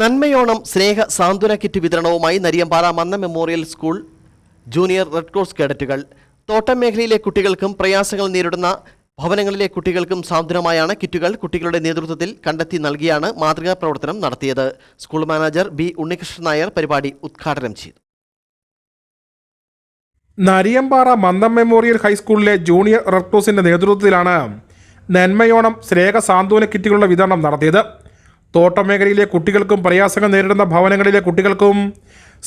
നന്മയോണം സ്നേഹ സാന്ത്വന കിറ്റ് വിതരണവുമായി Nariyampara Manna memorial school junior red cross കേഡറ്റുകൾ. തോട്ടം മേഖലയിലെ കുട്ടികൾക്കും പ്രയാസങ്ങൾ നേരിടുന്ന ഭവനങ്ങളിലെ കുട്ടികൾക്കും സാന്ത്വനമായാണ് കിറ്റുകൾ കുട്ടികളുടെ നേതൃത്വത്തിൽ കണ്ടെത്തി നൽകിയാണ് മാതൃകാ പ്രവർത്തനം നടത്തിയത്. School manager B Unnikrishnan Nair പരിപാടി ഉദ്ഘാടനം ചെയ്തു. നരിയമ്പാറ മന്ദം മെമ്മോറിയൽ ഹൈസ്കൂളിലെ ജൂനിയർ റെഡ് ക്രോസിന്റെ നേതൃത്വത്തിലാണ് നന്മയോണം സ്നേഹ സാന്ത്വന കിറ്റുകളുടെ വിതരണം നടത്തിയത്. തോട്ടം മേഖലയിലെ കുട്ടികൾക്കും പ്രയാസങ്ങൾ നേരിടുന്ന ഭവനങ്ങളിലെ കുട്ടികൾക്കും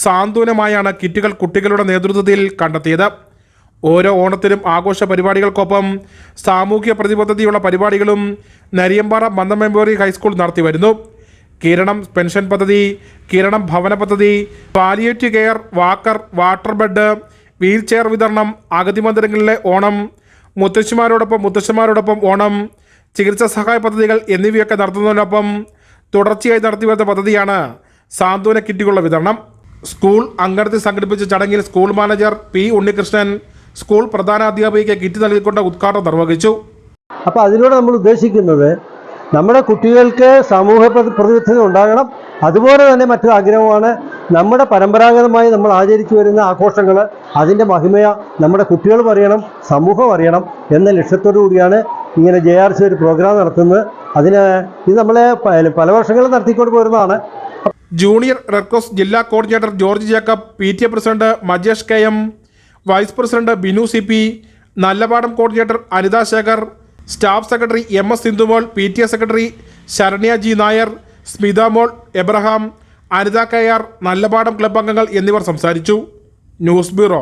സാന്ത്വനമായാണ് കിറ്റുകൾ കുട്ടികളുടെ നേതൃത്വത്തിൽ കണ്ടെത്തിയത്. ഓരോ ഓണത്തിനും ആഘോഷ പരിപാടികൾക്കൊപ്പം സാമൂഹ്യ പ്രതിബദ്ധതയുള്ള പരിപാടികളും നരിയമ്പാറ മന്ദം മെമ്മോറിയൽ ഹൈസ്കൂൾ നടത്തി വരുന്നു കിരണം പെൻഷൻ പദ്ധതി കിരണം ഭവന പദ്ധതി palliative care walker water bed wheelchair വിതരണം അഗതി മന്ദിരങ്ങളിലെ ഓണം മുത്തശ്ശിമാരോടൊപ്പം മുത്തശ്ശിമാരോടൊപ്പം ഓണം ചികിത്സാ സഹായ പദ്ധതികൾ എന്നിവയൊക്കെ നടത്തുന്നതിനൊപ്പം തുടർച്ചയായി നടത്തിവരുന്ന പദ്ധതിയാണ് സാന്ത്വന കിറ്റുകളുടെ വിതരണം. സ്കൂൾ അങ്കണത്തിൽ സംഘടിപ്പിച്ച ചടങ്ങിൽ school manager P Unnikrishnan school പ്രധാന അധ്യാപികയ്ക്ക് കിറ്റ് നൽകിക്കൊണ്ട് ഉദ്ഘാടനം നിർവഹിച്ചു. അപ്പോൾ അതിലൂടെ നമ്മൾ ഉദ്ദേശിക്കുന്നത് നമ്മുടെ കുട്ടികൾക്ക് സമൂഹ പ്രതിബദ്ധത ഉണ്ടാകണം. അതുപോലെ തന്നെ മറ്റൊരു ആഗ്രഹമാണ് നമ്മുടെ പരമ്പരാഗതമായി നമ്മൾ ആചരിച്ചു വരുന്ന ആഘോഷങ്ങൾ അതിന്റെ മഹിമയ നമ്മുടെ കുട്ടികളും അറിയണം സമൂഹം അറിയണം എന്ന ലക്ഷ്യത്തോടു കൂടിയാണ് ഇങ്ങനെ ജെ ആർ സി ഒരു പ്രോഗ്രാം നടത്തുന്നത്. അതിന് ഇത് നമ്മളെ പല വർഷങ്ങളും നടത്തിക്കൊണ്ട് പോരുന്നതാണ്. ജൂനിയർ റെഡ് ക്രോസ് ജില്ലാ coordinator George Jacob P T A president Majesh K M vice president Binu C P Nallapadam coordinator Anitha Shekhar staff secretary M S Sindhumol P T A secretary Saranya G Nair Smitha Mol Abraham Anitha K R Nallapadam club അംഗങ്ങൾ എന്നിവർ സംസാരിച്ചു. News bureau.